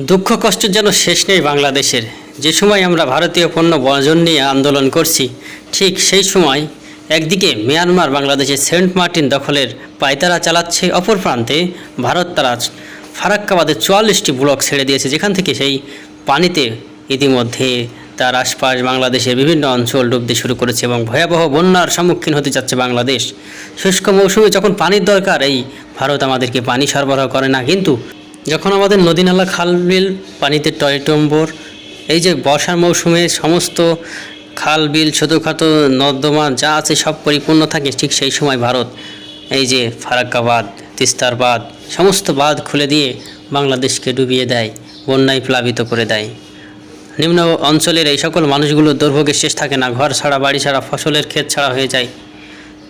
দুঃখ কষ্ট যেন শেষ নেই বাংলাদেশের। যে সময় আমরা ভারতীয় পণ্য বর্জন নিয়ে আন্দোলন করছি, ঠিক সেই সময় একদিকে মিয়ানমার বাংলাদেশের সেন্ট মার্টিন দখলের পায়তারা চালাচ্ছে, অপর প্রান্তে ভারত তারা ফারাক্কাবাদের চুয়াল্লিশটি ব্লক ছেড়ে দিয়েছে, যেখান থেকে সেই পানিতে ইতিমধ্যে তার আশপাশ বাংলাদেশের বিভিন্ন অঞ্চল ডুবতে শুরু করেছে এবং ভয়াবহ বন্যার সম্মুখীন হতে যাচ্ছে বাংলাদেশ। শুষ্ক মৌসুমে যখন পানির দরকার, এই ভারত আমাদেরকে পানি সরবরাহ করে না, কিন্তু যখন আমাদের নদী নালা, খাল, বিল, পানিতে টয়টম্বর এই যে বর্ষার মৌসুমে সমস্ত খাল, বিল, ছোটোখাটো নর্দমা যা আছে সব পরিপূর্ণ থাকে, ঠিক সেই সময় ভারত এই যে ফারাক্কাবাদ তিস্তার বাঁধ সমস্ত বাঁধ খুলে দিয়ে বাংলাদেশকে ডুবিয়ে দেয়, বন্যায় প্লাবিত করে দেয়। নিম্ন অঞ্চলের এই সকল মানুষগুলোর দুর্ভোগের শেষ থাকে না, ঘর ছাড়া, বাড়ি ছাড়া, ফসলের ক্ষেত ছাড়া হয়ে যায়।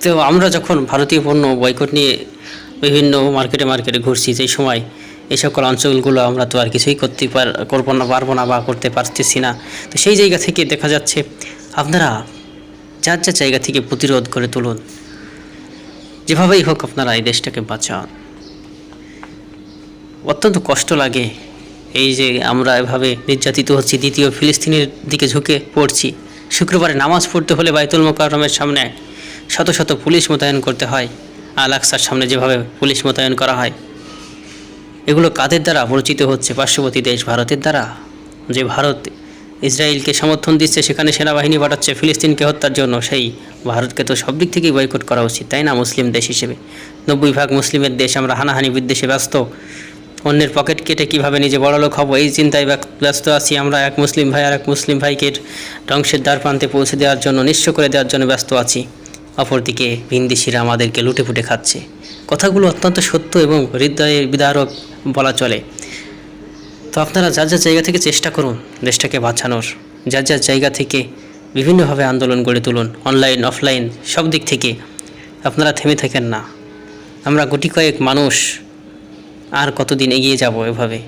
তো আমরা যখন ভারতীয় পণ্য বয়কট নিয়ে বিভিন্ন মার্কেটে মার্কেটে ঘুরছি, সেই সময় এই সকল অঞ্চলগুলো আমরা তো আর কিছুই করতে পার, করব না, পারব না বা করতে পারতেছি না। তো সেই জায়গা থেকে দেখা যাচ্ছে, আপনারা যার যার জায়গা থেকে প্রতিরোধ করে তুলুন, যেভাবেই হোক আপনারা এই দেশটাকে বাঁচান। অত্যন্ত কষ্ট লাগে এই যে আমরা এভাবে নির্যাতিত হচ্ছি, দ্বিতীয় ফিলিস্তিনের দিকে ঝুঁকে পড়ছি। শুক্রবারে নামাজ পড়তে হলে বাইতুল মোকাররমের সামনে শত শত পুলিশ মোতায়েন করতে হয়, আল আকসার সামনে যেভাবে পুলিশ মোতায়েন করা হয়। এগুলো কাদের দ্বারা পরিচিত হচ্ছে? পার্শ্ববর্তী দেশ ভারতের দ্বারা? যে ভারত ইসরায়েলকে সমর্থন দিচ্ছে, সেখানে সেনাবাহিনী পাঠাচ্ছে, ফিলিস্তিনকে হত্যার জন্য, সেই ভারতকে তো সব দিক থেকেই বয়কট করা উচিত, তাই না, মুসলিম দেশ হিসেবে? নব্বই ভাগ মুসলিমের দেশ আমরা হানাহানি বিদ্বেষে ব্যস্ত। অন্যের পকেট কেটে কীভাবে নিজে বড়লোক হব? এই চিন্তায় ব্যস্ত আছি আমরা, এক মুসলিম ভাই আর এক মুসলিম ভাইকে ধ্বংসের দ্বার প্রান্তে পৌঁছে দেওয়ার জন্য, নিঃস্ব করে দেওয়ার জন্য ব্যস্ত আছি। অপরদিকে ভিনদেশিরা আমাদেরকে লুটে ফুটে খাচ্ছে। কথাগুলো অত্যন্ত সত্য এবং হৃদয়ে বিদারক বলা চলে। তো আপনারা যার যার জায়গা থেকে চেষ্টা করুন দেশটাকে বাঁচানোর, যার যার জায়গা থেকে বিভিন্নভাবে আন্দোলন গড়ে তুলুন অনলাইন অফলাইন সব দিক থেকে। আপনারা থেমে থাকেন না। আমরা গুটি কয়েক মানুষ আর কতদিন এগিয়ে যাব এভাবে?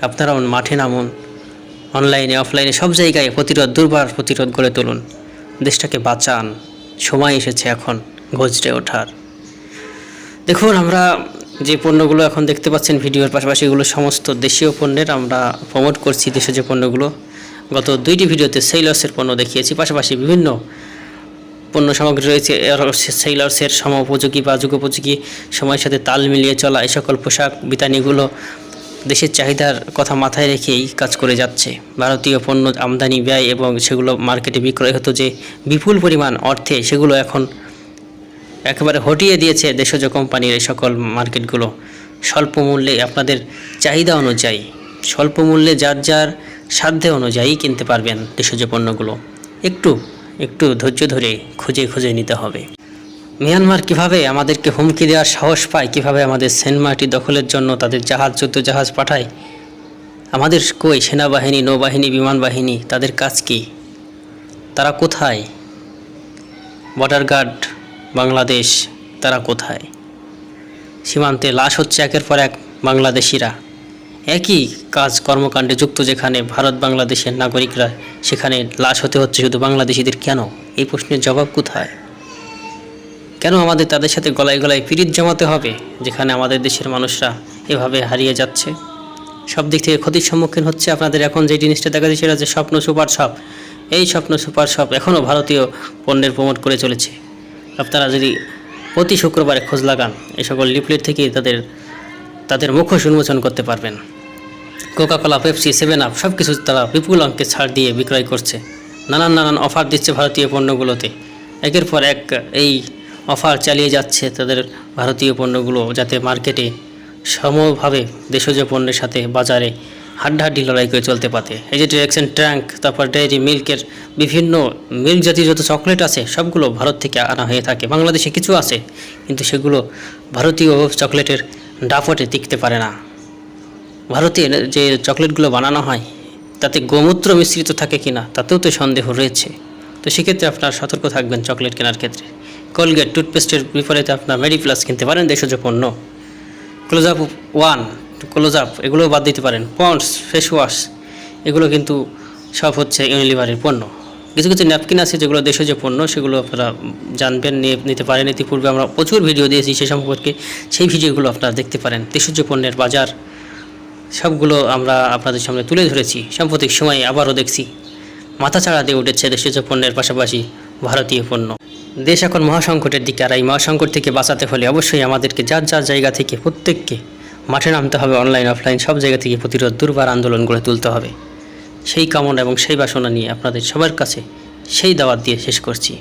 আপনারা মাঠে নামুন অনলাইনে অফলাইনে সব জায়গায় প্রতিরোধ, দুর্বার প্রতিরোধ গড়ে তুলুন। দেশটাকে বাঁচান। সময় এসেছে এখন, গজরে ওঠার। দেখুন, আমরা যে পণ্যগুলো এখন দেখতে পাচ্ছেন, ভিডিওর পাশাপাশি এগুলো সমস্ত দেশীয় পণ্যের আমরা প্রমোট করছি দেশে যে পণ্যগুলো। গত দুইটি ভিডিওতে সেইলসের পণ্য দেখিয়েছি। পাশাপাশি বিভিন্ন পণ্য সামগ্রী রয়েছে সেইলসের সম উপযোগী বা যুগোপযোগী সময়ের সাথে তাল মিলিয়ে চলা এই সকল পোশাক বিতানিগুলো দেশের চাহিদার কথা মাথায় রেখেই কাজ করে যাচ্ছে। ভারতীয় পণ্য আমদানি ব্যয় এবং সেগুলো মার্কেটে বিক্রয় হতো যে বিপুল পরিমাণ অর্থে সেগুলো এখন একেবারে হটিয়ে দিয়েছে দেশজ কোম্পানির এই সকল মার্কেটগুলো। স্বল্প মূল্যে আপনাদের চাহিদা অনুযায়ী, স্বল্প মূল্যে যার যার সাধ্যে অনুযায়ী কিনতে পারবেন দেশজ পণ্যগুলো। একটু একটু ধৈর্য ধরে খুঁজে খুঁজে নিতে হবে। মিয়ানমার কীভাবে আমাদেরকে হুমকি দেওয়ার সাহস পায়, কীভাবে আমাদের সেন্ট মার্টি দখলের জন্য তাদের জাহাজ, যুদ্ধ জাহাজ পাঠায়, আমাদের কই সেনাবাহিনী, নৌবাহিনী বিমান বাহিনী তাদের কাজ কি? তারা কোথায়? বর্ডার গার্ড বাংলাদেশ, তারা কোথায়? সীমান্তে লাশ হচ্ছে একের পর এক বাংলাদেশিরা। একই কাজ কর্মকাণ্ডে যুক্ত যেখানে ভারত, বাংলাদেশের নাগরিকরা, সেখানে লাশ হতে হচ্ছে শুধু বাংলাদেশিদের কেন? এই প্রশ্নের জবাব কোথায়? কেন আমাদের তাদের সাথে গলায় গলায় পিরিত জমাতে হবে, যেখানে আমাদের দেশের মানুষরা এভাবে হারিয়ে যাচ্ছে? সব দিক থেকে ক্ষতির সম্মুখীন হচ্ছে আপনাদের এখন যে জিনিসটা দেখা যাচ্ছে, সেটা হচ্ছে স্বপ্ন সুপার শপ। এই স্বপ্ন সুপার শপ এখনও ভারতীয় পণ্যের প্রমোট করে চলেছে। আপনারা যদি প্রতি শুক্রবারে খোঁজ লাগান, এই সকল লিফলেট থেকে তাদের তাদের মুখোশ উন্মোচন করতে পারবেন। কোকাকোলা পেপসি সেভেন আপ সব কিছু তারা বিপুল অঙ্কে ছাড় দিয়ে বিক্রয় করছে। নানান নানান অফার দিচ্ছে ভারতীয় পণ্যগুলোতে। একের পর এক এই অফার চালিয়ে যাচ্ছে তাদের ভারতীয় পণ্যগুলো যাতে মার্কেটে সমভাবে দেশজ পণ্যের সাথে বাজারে হাড্ডাহাড্ডি লড়াই করে চলতে পারে এই যে ডিরেকশন ট্যাঙ্ক তারপর ডেয়ারি মিল্কের বিভিন্ন মিল্ক জাতীয় যত চকলেট আছে, সবগুলো ভারত থেকে আনা হয়ে থাকে। বাংলাদেশে কিছু আছে, কিন্তু সেগুলো ভারতীয় চকলেটের ডাফটে টিকতে পারে না। ভারতে যে চকলেটগুলো বানানো হয়, তাতে গোমূত্র মিশ্রিত থাকে কিনা, তাতেও তো সন্দেহ রয়েছে। তো সেক্ষেত্রে আপনার সতর্ক থাকবেন চকলেট কেনার ক্ষেত্রে। কোলগেট টুথপেস্টের বিপরীতে আপনার মেডিপ্লাস কিনতে পারেন দেশজ পণ্য। Close up one close up এগুলোও বাদ দিতে পারেন। পন্ডস ফেস ওয়াশ এগুলো কিন্তু সব হচ্ছে ইউনিলিভারের পণ্য। কিছু কিছু ন্যাপকিন আছে যেগুলো দেশজ পণ্য, সেগুলো আপনারা জানবেন, নিয়ে নিতে পারেন। ইতিপূর্বে আমরা প্রচুর ভিডিও দিয়েছি সে সম্পর্কে। সেই ভিডিওগুলো আপনারা দেখতে পারেন। দেশজ পণ্যের বাজার, সবগুলো আমরা আপনাদের সামনে তুলে ধরেছি। সাম্প্রতিক সময়ে আবারও দেখছি। মাথাচাড়া দিয়ে উঠেছে দেশজ পণ্যের পাশাপাশি ভারতীয় পণ্য। দেশ এখন মহাসংকটের দিকে, আর এই মহাসংকট থেকে বাঁচাতে হলে অবশ্যই আমাদেরকে যার যার জায়গা থেকে প্রত্যেককে মাঠে নামতে হবে অনলাইন অফলাইন সব জায়গা থেকে প্রতিরোধ, দুর্বার আন্দোলন গড়ে তুলতে হবে। সেই কামনা এবং সেই বাসনা নিয়ে আপনাদের সবার কাছে সেই দাওয়াত দিয়ে শেষ করছি।